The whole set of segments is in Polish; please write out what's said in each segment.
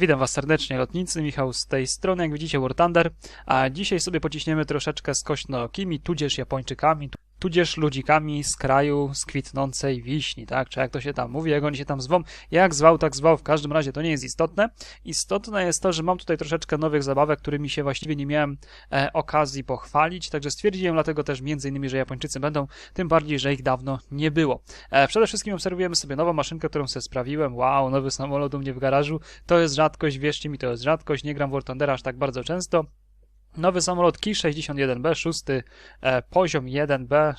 Witam Was serdecznie, lotnicy, Michał z tej strony, jak widzicie War Thunder, a dzisiaj sobie pociśniemy troszeczkę z kośnookimi, tudzież Japończykami, tudzież ludzikami z kraju z kwitnącej wiśni, tak, czy jak to się tam mówi, jak oni się tam zwą, jak zwał, tak zwał, w każdym razie to nie jest istotne. Istotne jest to, że mam tutaj troszeczkę nowych zabawek, którymi się właściwie nie miałem e, okazji pochwalić, także stwierdziłem dlatego też między innymi, że Japończycy będą, tym bardziej, że ich dawno nie było. E, przede wszystkim obserwujemy sobie nową maszynkę, którą sobie sprawiłem, wow, nowy samolot u mnie w garażu, to jest rzadkość, wierzcie mi, to jest rzadkość, nie gram w War Thundera aż tak bardzo często, Nowy samolot Ki-61B, szósty e, poziom 1B,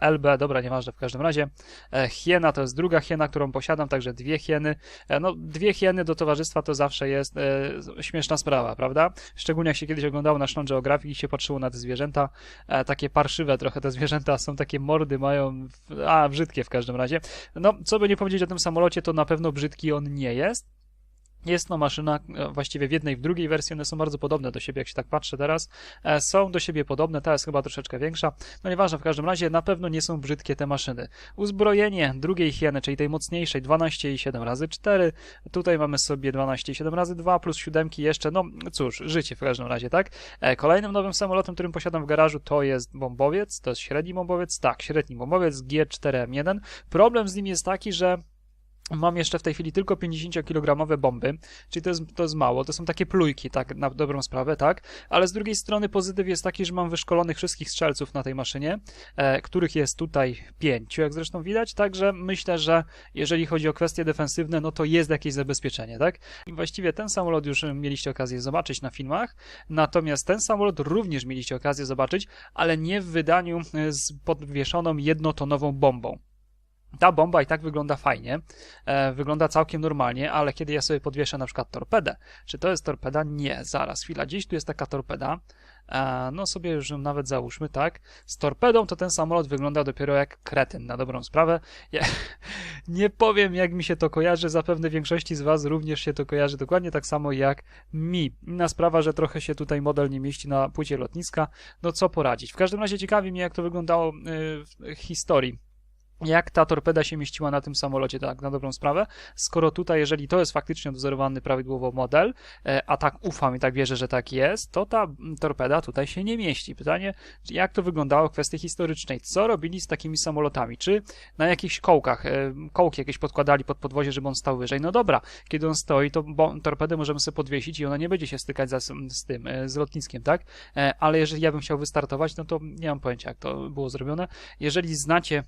LB, dobra, nieważne w każdym razie. E, hiena to jest druga hiena, którą posiadam, także dwie hieny. E, no, dwie hieny do towarzystwa to zawsze jest e, śmieszna sprawa, prawda? Szczególnie jak się kiedyś oglądało na Geographic i się patrzyło na te zwierzęta, e, takie parszywe trochę te zwierzęta są, takie mordy mają, a brzydkie w każdym razie. No, co by nie powiedzieć o tym samolocie, to na pewno brzydki on nie jest. Jest to maszyna e, właściwie w jednej i w drugiej wersji, one są bardzo podobne do siebie, jak się tak patrzę teraz. E, są do siebie podobne, ta jest chyba troszeczkę większa. No nieważne, w każdym razie na pewno nie są brzydkie te maszyny. Uzbrojenie drugiej hieny, czyli tej mocniejszej, 12,7 razy 4. Tutaj mamy sobie 12,7 razy 2 plus siódemki jeszcze, no cóż, życie w każdym razie, tak? E, kolejnym nowym samolotem, którym posiadam w garażu to jest bombowiec, to jest średni bombowiec, tak, średni bombowiec G4M1. Problem z nim jest taki, że Mam jeszcze w tej chwili tylko 50-kilogramowe bomby, czyli to jest, to jest mało, to są takie plujki, tak, na dobrą sprawę, tak, ale z drugiej strony pozytyw jest taki, że mam wyszkolonych wszystkich strzelców na tej maszynie, e, których jest tutaj pięciu, jak zresztą widać, także myślę, że jeżeli chodzi o kwestie defensywne, no to jest jakieś zabezpieczenie, tak. I właściwie ten samolot już mieliście okazję zobaczyć na filmach, natomiast ten samolot również mieliście okazję zobaczyć, ale nie w wydaniu e, z podwieszoną jednotonową bombą. Ta bomba i tak wygląda fajnie, e, wygląda całkiem normalnie, ale kiedy ja sobie podwieszę na przykład torpedę, czy to jest torpeda? Nie, zaraz, chwila, gdzieś tu jest taka torpeda, e, no sobie już nawet załóżmy, tak, z torpedą to ten samolot wygląda dopiero jak kretyn, na dobrą sprawę. Ja nie powiem, jak mi się to kojarzy, zapewne większości z Was również się to kojarzy dokładnie tak samo jak mi. Inna sprawa, że trochę się tutaj model nie mieści na płycie lotniska, no co poradzić. W każdym razie ciekawi mnie, jak to wyglądało e, w historii jak ta torpeda się mieściła na tym samolocie, tak na dobrą sprawę, skoro tutaj, jeżeli to jest faktycznie dozorowany prawidłowo model, e, a tak ufam i tak wierzę, że tak jest, to ta torpeda tutaj się nie mieści. Pytanie, jak to wyglądało w kwestii historycznej? Co robili z takimi samolotami? Czy na jakichś kołkach, e, kołki jakieś podkładali pod podwozie, żeby on stał wyżej? No dobra, kiedy on stoi, to torpedę możemy sobie podwiesić i ona nie będzie się stykać z, z tym, e, z lotniskiem, tak? Ale jeżeli ja bym chciał wystartować, no to nie mam pojęcia, jak to było zrobione. Jeżeli znacie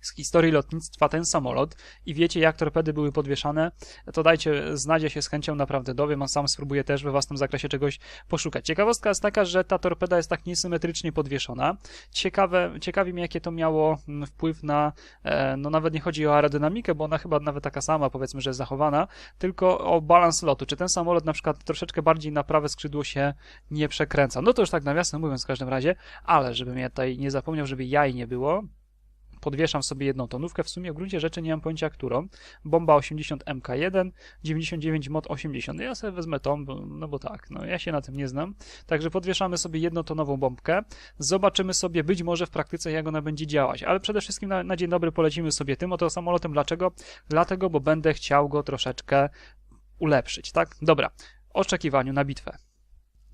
z historii lotnictwa ten samolot i wiecie, jak torpedy były podwieszane, to dajcie znać, ja się z chęcią naprawdę dowiem, a sam spróbuję też we własnym zakresie czegoś poszukać. Ciekawostka jest taka, że ta torpeda jest tak niesymetrycznie podwieszona. Ciekawe, ciekawi mnie, jakie to miało mm, wpływ na, e, no nawet nie chodzi o aerodynamikę, bo ona chyba nawet taka sama, powiedzmy, że jest zachowana, tylko o balans lotu. Czy ten samolot na przykład troszeczkę bardziej na prawe skrzydło się nie przekręca? No to już tak nawiasem mówiąc w każdym razie, ale żebym ja tutaj nie zapomniał, żeby jaj nie było, podwieszam sobie jedną tonówkę, w sumie w gruncie rzeczy nie mam pojęcia którą. Bomba 80 MK1, 99 mod 80. Ja sobie wezmę tą, no bo tak, no ja się na tym nie znam. Także podwieszamy sobie jednotonową bombkę. Zobaczymy sobie być może w praktyce jak ona będzie działać, ale przede wszystkim na, na dzień dobry polecimy sobie tym oto samolotem. Dlaczego? Dlatego, bo będę chciał go troszeczkę ulepszyć, tak? Dobra. Oczekiwaniu na bitwę.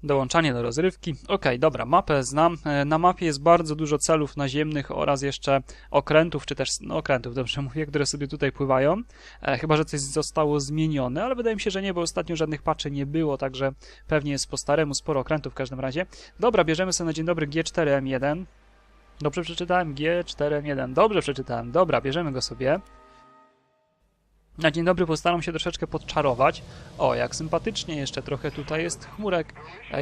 Dołączanie do rozrywki. Ok, dobra, mapę znam. E, na mapie jest bardzo dużo celów naziemnych oraz jeszcze okrętów, czy też no, okrętów, dobrze mówię, które sobie tutaj pływają. E, chyba, że coś zostało zmienione, ale wydaje mi się, że nie, bo ostatnio żadnych patchy nie było, także pewnie jest po staremu sporo okrętów w każdym razie. Dobra, bierzemy sobie na dzień dobry G4M1. Dobrze przeczytałem? G4M1. Dobrze przeczytałem. Dobra, bierzemy go sobie. Na dzień dobry postaram się troszeczkę podczarować. O, jak sympatycznie jeszcze trochę tutaj jest chmurek.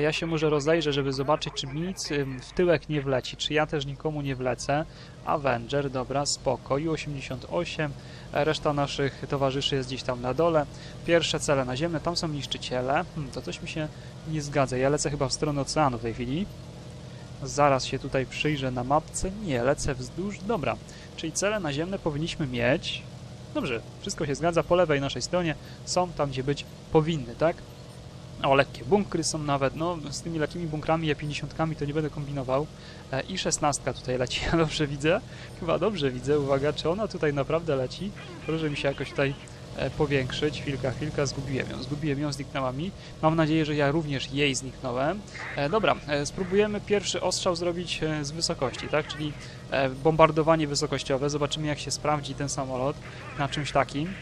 Ja się może rozejrzę, żeby zobaczyć, czy nic w tyłek nie wleci, czy ja też nikomu nie wlecę. Avenger, dobra, spoko. U-88, reszta naszych towarzyszy jest gdzieś tam na dole. Pierwsze cele naziemne, tam są niszczyciele. Hmm, to coś mi się nie zgadza. Ja lecę chyba w stronę oceanu w tej chwili. Zaraz się tutaj przyjrzę na mapce. Nie, lecę wzdłuż. Dobra, czyli cele naziemne powinniśmy mieć Dobrze, wszystko się zgadza. Po lewej naszej stronie są tam, gdzie być powinny, tak? O, lekkie bunkry są nawet. No, z tymi lekkimi bunkrami ja 50 to nie będę kombinował. E, I 16 tutaj leci. Ja dobrze widzę? Chyba dobrze widzę. Uwaga, czy ona tutaj naprawdę leci? Proszę mi się jakoś tutaj e, powiększyć. Chwilka, chwilka, zgubiłem ją. Zgubiłem ją, zniknęła mi. Mam nadzieję, że ja również jej zniknąłem. E, dobra, e, spróbujemy pierwszy ostrzał zrobić e, z wysokości, tak? Czyli e, bombardowanie wysokościowe. Zobaczymy, jak się sprawdzi ten samolot na czymś takim.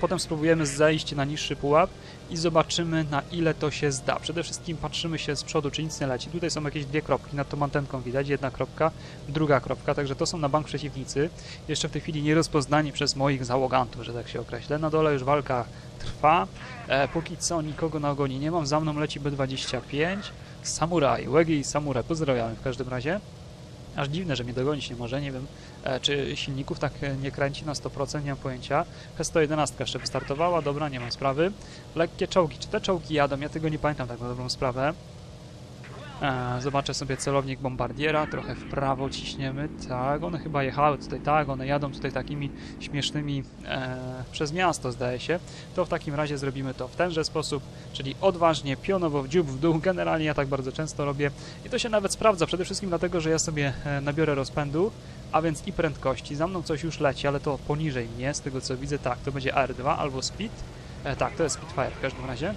Potem spróbujemy zejść na niższy pułap i zobaczymy na ile to się zda. Przede wszystkim patrzymy się z przodu, czy nic nie leci. Tutaj są jakieś dwie kropki, nad tą antenką widać, jedna kropka, druga kropka, także to są na bank przeciwnicy. Jeszcze w tej chwili nierozpoznani przez moich załogantów, że tak się określę. Na dole już walka trwa. E, póki co nikogo na ogonie nie mam, za mną leci B-25. Samuraj, Łegi i Samuraj, w każdym razie. Aż dziwne, że mnie dogonić nie może, nie wiem e, czy silników tak e, nie kręci na 100%, nie mam pojęcia. H111 jeszcze wystartowała, dobra, nie mam sprawy. Lekkie czołgi, czy te czołgi jadą? Ja tego nie pamiętam tak na dobrą sprawę. E, zobaczę sobie celownik bombardiera, trochę w prawo ciśniemy, tak, one chyba jechały tutaj, tak, one jadą tutaj takimi śmiesznymi e, przez miasto zdaje się, to w takim razie zrobimy to w tenże sposób, czyli odważnie, pionowo w dziób, w dół, generalnie ja tak bardzo często robię i to się nawet sprawdza, przede wszystkim dlatego, że ja sobie e, nabiorę rozpędu, a więc i prędkości, za mną coś już leci, ale to poniżej mnie, z tego co widzę, tak, to będzie AR2 albo Speed, e, tak, to jest Spitfire w każdym razie,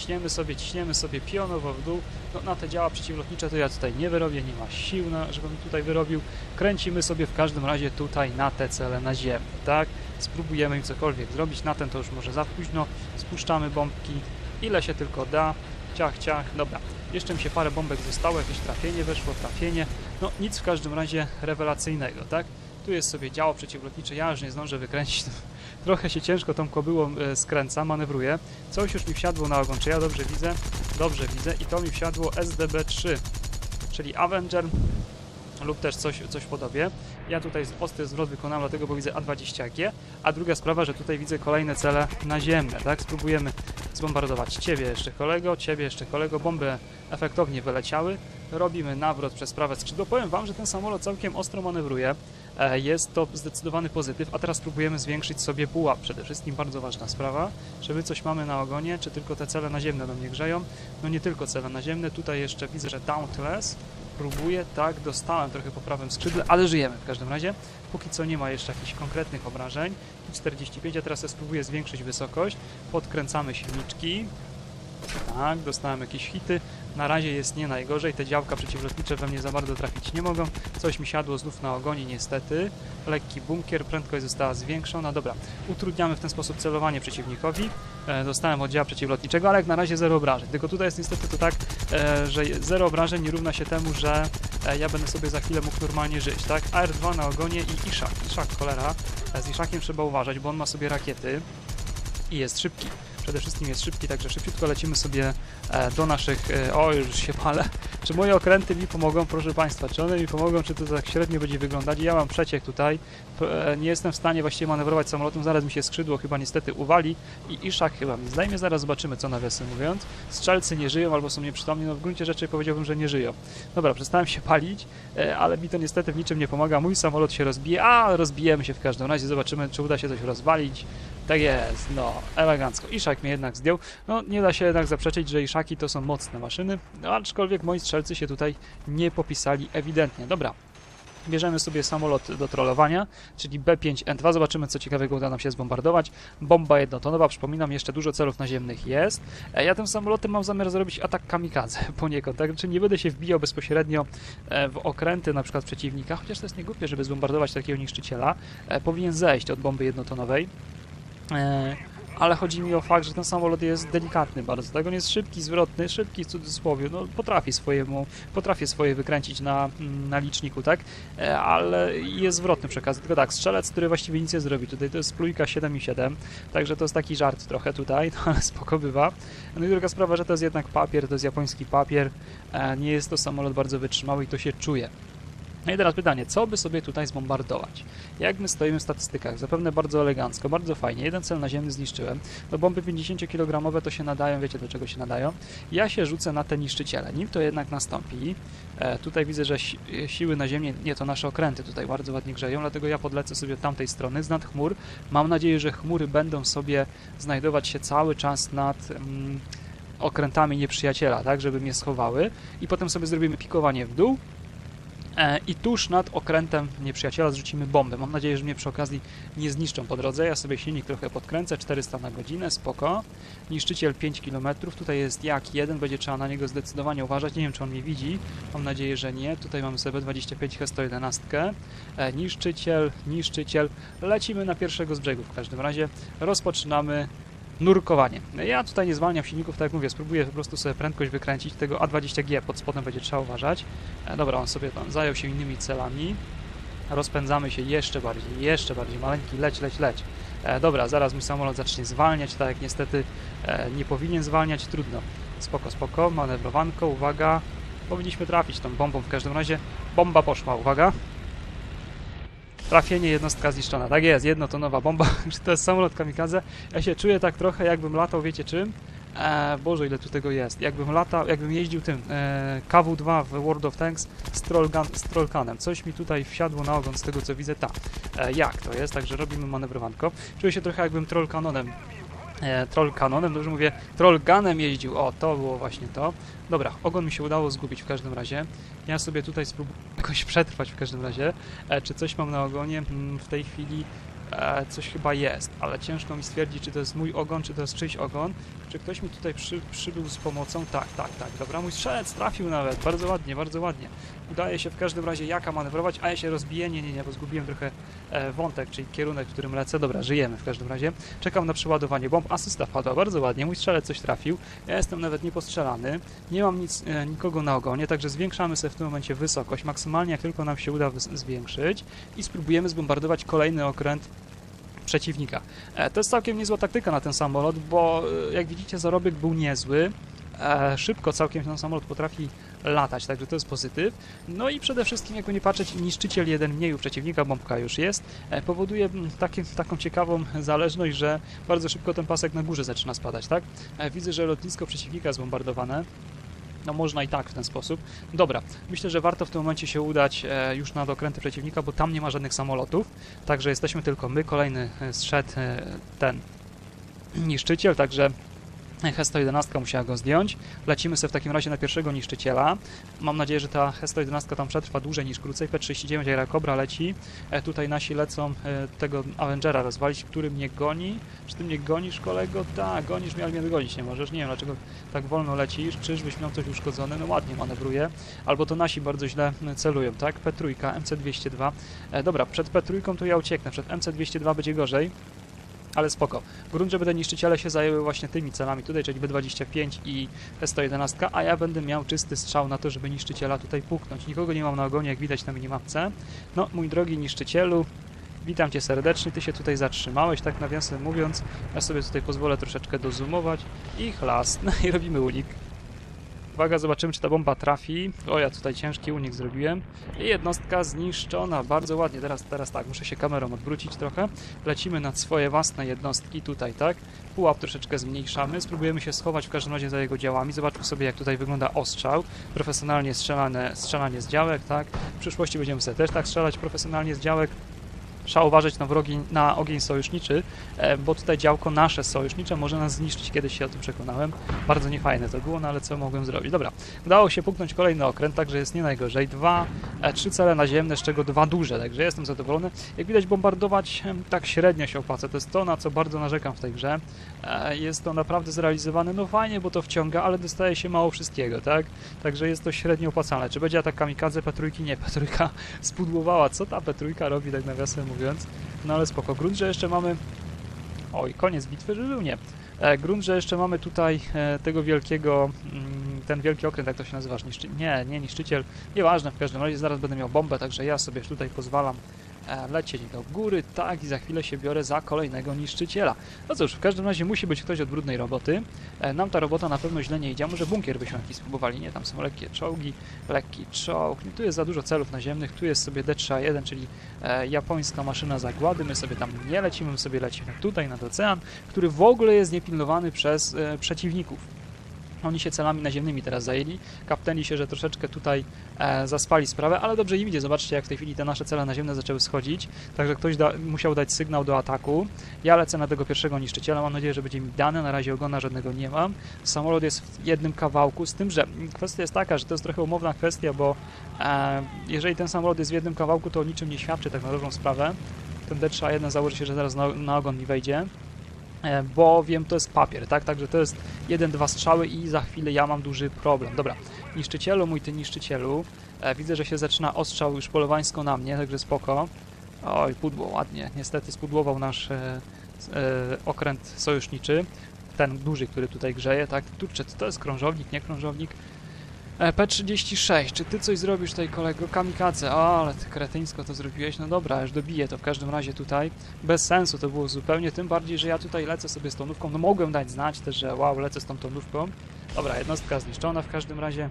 ciśniemy sobie, ciśniemy sobie pionowo w dół. No, na te działa przeciwlotnicze to ja tutaj nie wyrobię, nie ma sił, na, żebym tutaj wyrobił. Kręcimy sobie w każdym razie tutaj na te cele na ziemię, tak? Spróbujemy im cokolwiek zrobić, na ten to już może za późno. Spuszczamy bombki, ile się tylko da. Ciach, ciach, dobra. Jeszcze mi się parę bombek zostało, jakieś trafienie weszło, trafienie. No nic w każdym razie rewelacyjnego, tak? Tu jest sobie działo przeciwlotnicze, ja już nie zdążę wykręcić. Trochę się ciężko tą kobyłą e, skręca, manewruję. Coś już mi wsiadło na ogon, czy ja dobrze widzę? Dobrze widzę i to mi wsiadło SDB-3, czyli Avenger lub też coś, coś podobie. Ja tutaj ostry zwrot wykonałem, dlatego bo widzę A20G, a druga sprawa, że tutaj widzę kolejne cele naziemne, tak? Spróbujemy zbombardować Ciebie jeszcze kolego, Ciebie jeszcze kolego, bomby efektownie wyleciały, robimy nawrot przez prawe skrzydło. Powiem Wam, że ten samolot całkiem ostro manewruje, jest to zdecydowany pozytyw, a teraz spróbujemy zwiększyć sobie pułap. Przede wszystkim bardzo ważna sprawa, czy my coś mamy na ogonie, czy tylko te cele naziemne do mnie grzeją. No nie tylko cele naziemne, tutaj jeszcze widzę, że Dauntless próbuje, tak, dostałem trochę po prawym skrzydle, ale żyjemy w każdym razie. Póki co nie ma jeszcze jakichś konkretnych obrażeń. 45, a teraz ja spróbuję zwiększyć wysokość. Podkręcamy silniczki. Tak, dostałem jakieś hity. Na razie jest nie najgorzej, te działka przeciwlotnicze we mnie za bardzo trafić nie mogą. Coś mi siadło znów na ogonie niestety. Lekki bunkier, prędkość została zwiększona. Dobra, utrudniamy w ten sposób celowanie przeciwnikowi. E, dostałem oddziału przeciwlotniczego, ale jak na razie zero obrażeń. Tylko tutaj jest niestety to tak, e, że zero obrażeń nie równa się temu, że e, ja będę sobie za chwilę mógł normalnie żyć, tak? AR2 na ogonie i Ishak. Ishak, cholera. E, z Ishakiem trzeba uważać, bo on ma sobie rakiety i jest szybki przede wszystkim jest szybki, także szybciutko lecimy sobie e, do naszych... E, o, już się palę. Czy moje okręty mi pomogą, proszę Państwa? Czy one mi pomogą, czy to tak średnio będzie wyglądać? Ja mam przeciek tutaj. E, nie jestem w stanie właściwie manewrować samolotem. Zaraz mi się skrzydło chyba niestety uwali i Iszak chyba mi zdejmie. Zaraz zobaczymy, co nawiasem mówiąc. Strzelcy nie żyją albo są nieprzytomni. No w gruncie rzeczy powiedziałbym, że nie żyją. Dobra, przestałem się palić, ale mi to niestety w niczym nie pomaga. Mój samolot się rozbije, a rozbijemy się w każdym razie. Zobaczymy, czy uda się coś rozwalić. Tak jest, no, elegancko. Iszak mnie jednak zdjął. No, nie da się jednak zaprzeczyć, że Iszaki to są mocne maszyny, no, aczkolwiek moi strzelcy się tutaj nie popisali ewidentnie. Dobra, Bierzemy sobie samolot do trollowania, czyli B5N2. Zobaczymy, co ciekawego uda nam się zbombardować. Bomba jednotonowa, przypominam, jeszcze dużo celów naziemnych jest. E, ja tym samolotem mam zamiar zrobić atak kamikadze poniekąd, tak? Czyli nie będę się wbijał bezpośrednio e, w okręty na przykład przeciwnika, chociaż to jest niegłupie, żeby zbombardować takiego niszczyciela. E, powinien zejść od bomby jednotonowej. E, ale chodzi mi o fakt, że ten samolot jest delikatny bardzo, tak? On jest szybki, zwrotny, szybki w cudzysłowie, no potrafi swojemu, potrafię swoje wykręcić na, na liczniku, tak? E, ale jest zwrotny przekaz, tylko tak, strzelec, który właściwie nic nie zrobi, tutaj to jest plujka 7,7, także to jest taki żart trochę tutaj, no ale spoko bywa. No i druga sprawa, że to jest jednak papier, to jest japoński papier, e, nie jest to samolot bardzo wytrzymały i to się czuje. No i teraz pytanie, co by sobie tutaj zbombardować? Jak my stoimy w statystykach? Zapewne bardzo elegancko, bardzo fajnie. Jeden cel naziemny zniszczyłem. No bomby 50-kilogramowe to się nadają, wiecie do czego się nadają. Ja się rzucę na te niszczyciele. Nim to jednak nastąpi, e, tutaj widzę, że si siły na nie to nasze okręty tutaj bardzo ładnie grzeją, dlatego ja podlecę sobie tamtej strony, z nad chmur. Mam nadzieję, że chmury będą sobie znajdować się cały czas nad... Mm, okrętami nieprzyjaciela, tak, żeby mnie schowały i potem sobie zrobimy pikowanie w dół I tuż nad okrętem nieprzyjaciela zrzucimy bombę. Mam nadzieję, że mnie przy okazji nie zniszczą po drodze. Ja sobie silnik trochę podkręcę, 400 na godzinę, spoko. Niszczyciel 5 km, tutaj jest jak jeden, będzie trzeba na niego zdecydowanie uważać. Nie wiem, czy on mnie widzi, mam nadzieję, że nie. Tutaj mamy sobie 25 H111. E, niszczyciel, niszczyciel. Lecimy na pierwszego z brzegu w każdym razie. Rozpoczynamy nurkowanie. Ja tutaj nie zwalniam silników, tak jak mówię, spróbuję po prostu sobie prędkość wykręcić tego A20G, pod spodem będzie trzeba uważać. E, dobra, on sobie tam zajął się innymi celami. Rozpędzamy się jeszcze bardziej, jeszcze bardziej, maleńki, leć, leć, leć. E, dobra, zaraz mój samolot zacznie zwalniać, tak jak niestety e, nie powinien zwalniać, trudno. Spoko, spoko, manewrowanko, uwaga. Powinniśmy trafić tą bombą w każdym razie. Bomba poszła, uwaga. Trafienie, jednostka zniszczona. Tak jest, jednotonowa bomba. To jest samolot kamikadze? Ja się czuję tak trochę, jakbym latał, wiecie czym? E, Boże, ile tu tego jest. Jakbym latał, jakbym jeździł tym e, KW-2 w World of Tanks z, Trollgun, z Trollcanem. Coś mi tutaj wsiadło na ogon z tego, co widzę. Ta. E, jak to jest? Także robimy manewrowanko. Czuję się trochę, jakbym Trollcanonem e, troll kanonem, dobrze mówię, troll gunem jeździł. O, to było właśnie to. Dobra, ogon mi się udało zgubić w każdym razie. Ja sobie tutaj spróbuję jakoś przetrwać w każdym razie. E, czy coś mam na ogonie? Mm, w tej chwili e, coś chyba jest, ale ciężko mi stwierdzić, czy to jest mój ogon, czy to jest czyjś ogon. Czy ktoś mi tutaj przy, przybył z pomocą? Tak, tak, tak. Dobra, mój strzelec trafił nawet. Bardzo ładnie, bardzo ładnie. Udaje się w każdym razie jaka manewrować, a ja się rozbiję. Nie, nie, nie, bo zgubiłem trochę e, wątek, czyli kierunek, w którym lecę. Dobra, żyjemy w każdym razie. Czekam na przeładowanie bomb. Asysta wpadła bardzo ładnie. Mój strzelec coś trafił. Ja jestem nawet niepostrzelany. Nie mam nic, e, nikogo na ogonie, także zwiększamy sobie w tym momencie wysokość. Maksymalnie jak tylko nam się uda zwiększyć i spróbujemy zbombardować kolejny okręt przeciwnika. E, to jest całkiem niezła taktyka na ten samolot, bo jak widzicie zarobek był niezły. E, szybko całkiem ten samolot potrafi latać, także to jest pozytyw. No i przede wszystkim, jakby nie patrzeć, niszczyciel jeden mniej u przeciwnika, bombka już jest, e, powoduje mm, takie, taką ciekawą zależność, że bardzo szybko ten pasek na górze zaczyna spadać, tak? E, widzę, że lotnisko przeciwnika zbombardowane. No można i tak w ten sposób. Dobra, myślę, że warto w tym momencie się udać już na dokręty przeciwnika, bo tam nie ma żadnych samolotów, także jesteśmy tylko my. Kolejny zszedł ten niszczyciel, także H111 musiała go zdjąć. Lecimy sobie w takim razie na pierwszego niszczyciela. Mam nadzieję, że ta H111 tam przetrwa dłużej niż krócej. P39 Aira Cobra leci. E, tutaj nasi lecą e, tego Avengera rozwalić, który mnie goni. Czy ty mnie gonisz, kolego? Tak, gonisz mnie, ale mnie dogonić nie możesz. Nie wiem, dlaczego tak wolno lecisz. Czyżbyś miał coś uszkodzone? No ładnie manewruje. Albo to nasi bardzo źle celują, tak? P3, MC202. E, dobra, przed P3 to ja ucieknę. Przed MC202 będzie gorzej. Ale spoko. W gruncie będę niszczyciele się zajęły właśnie tymi celami tutaj, czyli B25 i S111, a ja będę miał czysty strzał na to, żeby niszczyciela tutaj puknąć. Nikogo nie mam na ogonie, jak widać na minimapce. No, mój drogi niszczycielu, witam Cię serdecznie, Ty się tutaj zatrzymałeś, tak nawiasem mówiąc. Ja sobie tutaj pozwolę troszeczkę dozoomować i chlas, no i robimy unik. Uwaga, zobaczymy, czy ta bomba trafi. O, ja tutaj ciężki unik zrobiłem. I jednostka zniszczona, bardzo ładnie. Teraz, teraz tak, muszę się kamerą odwrócić trochę. Lecimy nad swoje własne jednostki tutaj, tak? Pułap troszeczkę zmniejszamy. Spróbujemy się schować w każdym razie za jego działami. Zobaczmy sobie, jak tutaj wygląda ostrzał. Profesjonalnie strzelane, strzelanie z działek, tak? W przyszłości będziemy sobie też tak strzelać profesjonalnie z działek. Trzeba uważać na, wrogi, na ogień sojuszniczy, e, bo tutaj działko nasze sojusznicze może nas zniszczyć, kiedyś się o tym przekonałem. Bardzo niefajne to było, no ale co mogłem zrobić? Dobra, udało się puknąć kolejny okręt, także jest nie najgorzej. Dwa, e, trzy cele naziemne, z czego dwa duże, także jestem zadowolony. Jak widać, bombardować tak średnio się opłaca. To jest to, na co bardzo narzekam w tej grze. E, Jest to naprawdę zrealizowane, no fajnie, bo to wciąga, ale dostaje się mało wszystkiego, tak? Także jest to średnio opłacalne. Czy będzie atak kamikadze? P3 nie, P3 spudłowała. Co ta P3 robi, tak nawiasem mówiąc? No ale spoko. Grunt, że jeszcze mamy... Oj, koniec bitwy, że był nie. E, grunt, że jeszcze mamy tutaj e, tego wielkiego, mm, ten wielki okręt, jak to się nazywa? Niszczy... Nie, nie niszczyciel. Nieważne, w każdym razie zaraz będę miał bombę, także ja sobie tutaj pozwalam lecieć do góry, tak, i za chwilę się biorę za kolejnego niszczyciela. No cóż, w każdym razie musi być ktoś od brudnej roboty. E, nam ta robota na pewno źle nie idzie, może bunkier byśmy jakiś spróbowali, nie, tam są lekkie czołgi, lekki czołg, no, tu jest za dużo celów naziemnych, tu jest sobie D3A1, czyli e, japońska maszyna zagłady, my sobie tam nie lecimy, my sobie lecimy tutaj nad ocean, który w ogóle jest niepilnowany przez e, przeciwników. Oni się celami naziemnymi teraz zajęli. Kapteni się, że troszeczkę tutaj e, zaspali sprawę, ale dobrze im idzie. Zobaczcie, jak w tej chwili te nasze cele naziemne zaczęły schodzić. Także ktoś da, musiał dać sygnał do ataku. Ja lecę na tego pierwszego niszczyciela. Mam nadzieję, że będzie mi dane. Na razie ogona żadnego nie mam. Samolot jest w jednym kawałku, z tym, że kwestia jest taka, że to jest trochę umowna kwestia, bo e, jeżeli ten samolot jest w jednym kawałku, to o niczym nie świadczy tak na dobrą sprawę. Ten D3A1 założy się, że zaraz na, na ogon mi wejdzie e, bo wiem, to jest papier, tak? Także to jest jeden, dwa strzały i za chwilę ja mam duży problem. Dobra, niszczycielu, mój ty niszczycielu, e, widzę, że się zaczyna ostrzał już polowańsko na mnie, także spoko. Oj, pudło, ładnie. Niestety spudłował nasz e, e, okręt sojuszniczy, ten duży, który tutaj grzeje, tak? Tu, czy to jest krążownik, nie krążownik? E, P36, czy ty coś zrobisz tutaj kolego? Kamikadze, o, ale ty kretyńsko to zrobiłeś, no dobra, już dobiję to w każdym razie tutaj. Bez sensu to było zupełnie, tym bardziej, że ja tutaj lecę sobie z tonówką, no mogłem dać znać też, że wow, lecę z tą tonówką. Dobra, jednostka zniszczona w każdym razie.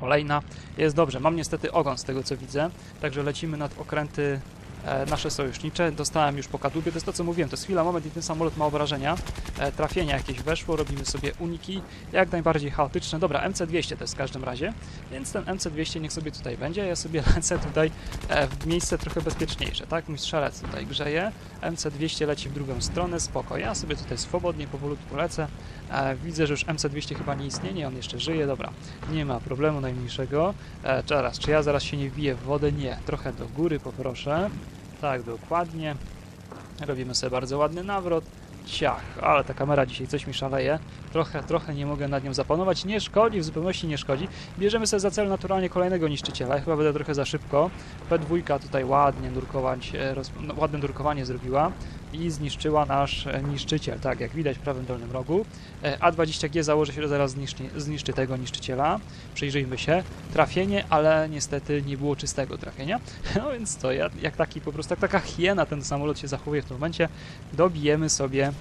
Kolejna. Jest dobrze, mam niestety ogon z tego co widzę, także lecimy nad okręty nasze sojusznicze. Dostałem już po kadłubie, to jest to co mówiłem, to jest chwila, moment i ten samolot ma obrażenia. E, trafienia jakieś weszło, robimy sobie uniki, jak najbardziej chaotyczne. Dobra, MC200 to jest w każdym razie, więc ten MC200 niech sobie tutaj będzie, ja sobie lecę tutaj e, w miejsce trochę bezpieczniejsze, tak? Mój strzelec tutaj grzeje, MC200 leci w drugą stronę, spoko, ja sobie tutaj swobodnie, powolutku lecę. E, widzę, że już MC200 chyba nie istnieje, on jeszcze żyje, dobra, nie ma problemu najmniejszego. E, teraz, czy ja zaraz się nie wbiję w wodę? Nie, trochę do góry poproszę. Tak, dokładnie. Robimy sobie bardzo ładny nawrot. Ciach, ale ta kamera dzisiaj coś mi szaleje. Trochę, trochę nie mogę nad nią zapanować. Nie szkodzi, w zupełności nie szkodzi. Bierzemy sobie za cel naturalnie kolejnego niszczyciela. Ja chyba będę trochę za szybko. P2 tutaj ładnie nurkować, e, roz, no, ładne nurkowanie zrobiła i zniszczyła nasz e, niszczyciel. Tak, jak widać w prawym dolnym rogu. E, A20G założy się, że zaraz zniszczy, zniszczy tego niszczyciela. Przyjrzyjmy się. Trafienie, ale niestety nie było czystego trafienia. No więc to ja, jak taki po prostu, jak taka hiena ten samolot się zachowuje w tym momencie. Dobijemy sobie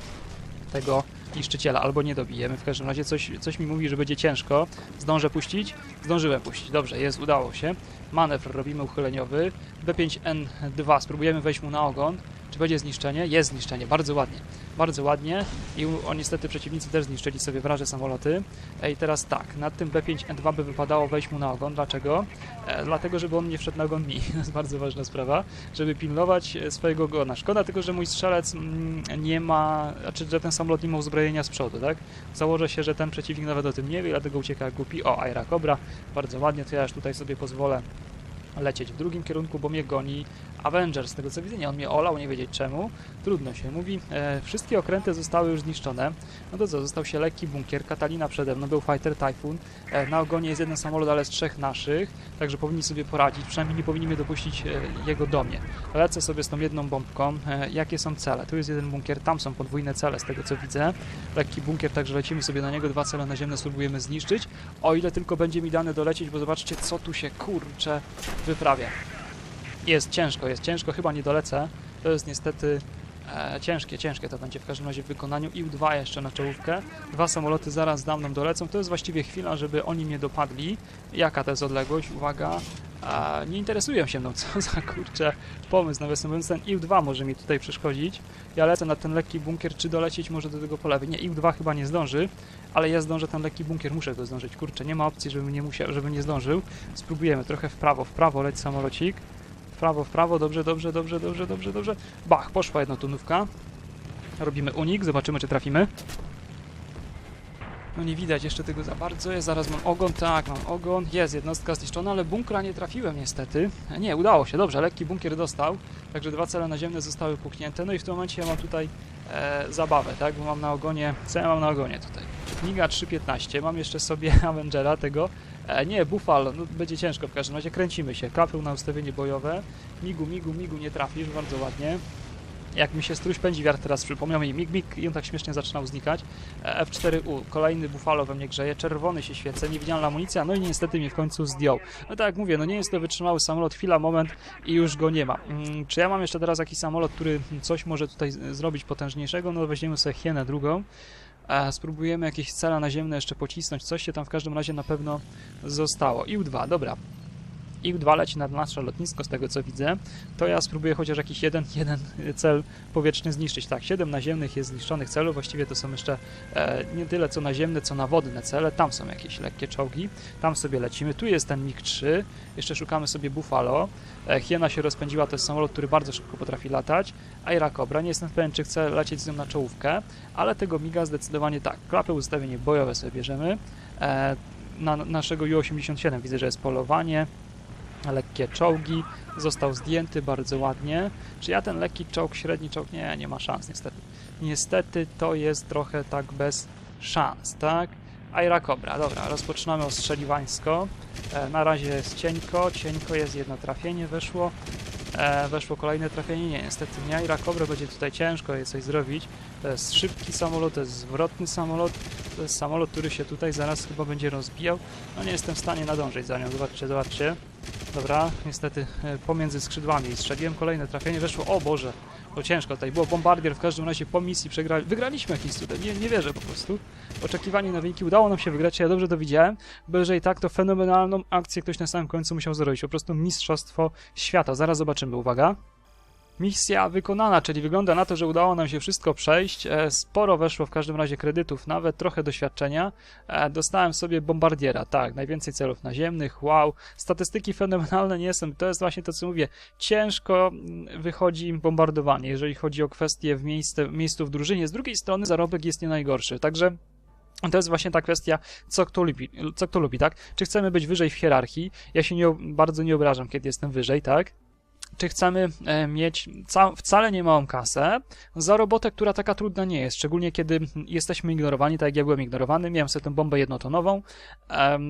tego niszczyciela, albo nie dobijemy. W każdym razie coś, coś mi mówi, że będzie ciężko. Zdążę puścić? Zdążyłem puścić. Dobrze, jest, udało się. Manewr robimy uchyleniowy. B5N2, spróbujemy wejść mu na ogon. Czy będzie zniszczenie? Jest zniszczenie, bardzo ładnie. Bardzo ładnie i o, niestety przeciwnicy też zniszczyli sobie wraże samoloty. I teraz tak, nad tym B5N2 by wypadało wejść mu na ogon. Dlaczego? E, dlatego, żeby on nie wszedł na ogon mi. To jest bardzo ważna sprawa, żeby pilnować e, swojego ogona. Szkoda tylko, że mój strzelec mm, nie ma, znaczy, że ten samolot nie ma uzbrojenia z przodu, tak? Założę się, że ten przeciwnik nawet o tym nie wie, dlatego ucieka jak głupi. O, Aira Cobra, bardzo ładnie, to ja już tutaj sobie pozwolę lecieć w drugim kierunku, bo mnie goni Avengers. Z tego co widzę, nie, on mnie olał, nie wiedzieć czemu. Trudno się mówi. E, wszystkie okręty zostały już zniszczone. No to co, został się lekki bunkier. Katalina przede mną, był Fighter Typhoon. E, na ogonie jest jeden samolot, ale z trzech naszych, także powinni sobie poradzić. Przynajmniej nie powinni mnie dopuścić e, jego do mnie. Lecę sobie z tą jedną bombką. E, jakie są cele? Tu jest jeden bunkier, tam są podwójne cele, z tego co widzę. Lekki bunkier, także lecimy sobie na niego. Dwa cele naziemne spróbujemy zniszczyć. O ile tylko będzie mi dane dolecieć, bo zobaczcie, co tu się kurcze wyprawia. Jest ciężko, jest ciężko, chyba nie dolecę. To jest niestety e, ciężkie, ciężkie to będzie w każdym razie w wykonaniu. IU-2 jeszcze na czołówkę. Dwa samoloty zaraz za mną dolecą. To jest właściwie chwila, żeby oni mnie dopadli. Jaka to jest odległość? Uwaga. E, nie interesują się mną, co za kurczę pomysł. Nawiasem mówiąc, ten IU-2 może mi tutaj przeszkodzić. Ja lecę na ten lekki bunkier, czy dolecieć może do tego po lewej. Nie, IU-2 chyba nie zdąży, ale ja zdążę ten lekki bunkier, muszę go zdążyć. Kurczę, nie ma opcji, żebym nie musiał, żebym nie zdążył. Spróbujemy trochę w prawo, w prawo leć samolocik. Prawo, w prawo, dobrze, dobrze, dobrze, dobrze, dobrze, dobrze. Bach, poszła jedna tunówka. Robimy unik, zobaczymy czy trafimy. No nie widać jeszcze tego za bardzo. Ja zaraz mam ogon, tak, mam ogon. Jest jednostka zniszczona, ale bunkra nie trafiłem niestety. Nie, udało się, dobrze, lekki bunkier dostał. Także dwa cele naziemne zostały puknięte. No i w tym momencie ja mam tutaj e, zabawę, tak, bo mam na ogonie, co ja mam na ogonie tutaj? Miga 3.15, mam jeszcze sobie Avengera tego. E, nie, Buffalo, no, będzie ciężko w każdym razie, kręcimy się. Kapeł na ustawienie bojowe. Migu, migu, migu, nie trafisz, bardzo ładnie. Jak mi się struś pędzi wiatr teraz przypomniał mi mig, mig i on tak śmiesznie zaczynał znikać. E, F4U, kolejny Buffalo we mnie grzeje, czerwony się świecę, niewidzialna amunicja, no i niestety mnie w końcu zdjął. No tak jak mówię, no nie jest to wytrzymały samolot, chwila, moment i już go nie ma. Mm, czy ja mam jeszcze teraz jakiś samolot, który coś może tutaj zrobić potężniejszego? No weźmiemy sobie hienę drugą. E, spróbujemy jakieś cele naziemne jeszcze pocisnąć, coś się tam w każdym razie na pewno zostało. IU-2, dobra. IL-2 leci nad nasze lotnisko, z tego co widzę, to ja spróbuję chociaż jakiś jeden, jeden cel powietrzny zniszczyć. Tak, 7 naziemnych jest zniszczonych celów, właściwie to są jeszcze e, nie tyle co naziemne, co nawodne cele. Tam są jakieś lekkie czołgi, tam sobie lecimy. Tu jest ten MiG-3, jeszcze szukamy sobie Buffalo. E, Hiena się rozpędziła, to jest samolot, który bardzo szybko potrafi latać. Aira Cobra, nie jestem pewien, czy chcę lecieć z nią na czołówkę, ale tego MiGa zdecydowanie tak. Klapy ustawienie bojowe sobie bierzemy. E, na naszego U-87 widzę, że jest polowanie, lekkie czołgi, został zdjęty bardzo ładnie. Czy ja ten lekki czołg, średni czołg? Nie, nie ma szans niestety. Niestety to jest trochę tak bez szans, tak? Aira Cobra, dobra, rozpoczynamy ostrzeliwańsko. E, na razie jest cienko, cienko jest jedno trafienie, weszło. E, weszło kolejne trafienie, nie, niestety nie. Aira Cobra będzie tutaj ciężko je coś zrobić. To jest szybki samolot, to jest zwrotny samolot, to jest samolot, który się tutaj zaraz chyba będzie rozbijał. No nie jestem w stanie nadążyć za nią, zobaczcie, zobaczcie. Dobra, niestety e, pomiędzy skrzydłami strzeliłem. Kolejne trafienie, weszło, o Boże, to ciężko. Tutaj było, bombardier w każdym razie po misji przegrali, wygraliśmy jakiś cudem, nie, nie wierzę po prostu. Oczekiwani na wyniki, udało nam się wygrać, ja dobrze to widziałem, bo jeżeli tak, to fenomenalną akcję ktoś na samym końcu musiał zrobić, po prostu mistrzostwo świata, zaraz zobaczymy, uwaga. Misja wykonana, czyli wygląda na to, że udało nam się wszystko przejść. E, Sporo weszło w każdym razie kredytów, nawet trochę doświadczenia. E, Dostałem sobie bombardiera, tak, najwięcej celów naziemnych, wow. Statystyki fenomenalne nie są, to jest właśnie to, co mówię. Ciężko mm, wychodzi im bombardowanie, jeżeli chodzi o kwestie w miejsce, miejscu w drużynie. Z drugiej strony zarobek jest nie najgorszy, także to jest właśnie ta kwestia, co kto lubi, co kto lubi, tak? Czy chcemy być wyżej w hierarchii? Ja się nie, bardzo nie obrażam, kiedy jestem wyżej, tak? Czy chcemy e, mieć ca wcale nie małą kasę za robotę, która taka trudna nie jest, szczególnie kiedy jesteśmy ignorowani, tak jak ja byłem ignorowany, miałem sobie tę bombę jednotonową,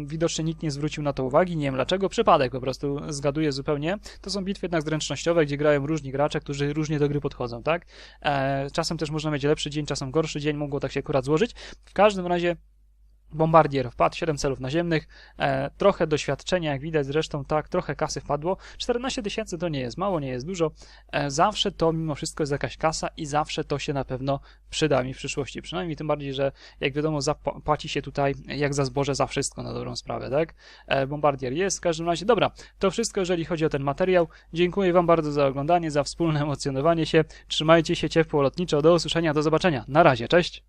widocznie nikt nie zwrócił na to uwagi, nie wiem dlaczego, przypadek po prostu, zgaduję zupełnie. To są bitwy jednak zręcznościowe, gdzie grają różni gracze, którzy różnie do gry podchodzą, tak? E, czasem też można mieć lepszy dzień, czasem gorszy dzień, mogło tak się akurat złożyć. W każdym razie Bombardier wpadł, 7 celów naziemnych, e, trochę doświadczenia, jak widać zresztą, tak, trochę kasy wpadło. 14 tysięcy to nie jest mało, nie jest dużo. E, zawsze to mimo wszystko jest jakaś kasa i zawsze to się na pewno przyda mi w przyszłości. Przynajmniej tym bardziej, że jak wiadomo, zapłaci się tutaj jak za zboże za wszystko na dobrą sprawę, tak? E, bombardier jest w każdym razie. Dobra, to wszystko, jeżeli chodzi o ten materiał. Dziękuję Wam bardzo za oglądanie, za wspólne emocjonowanie się. Trzymajcie się ciepło lotniczo. Do usłyszenia, do zobaczenia. Na razie, cześć!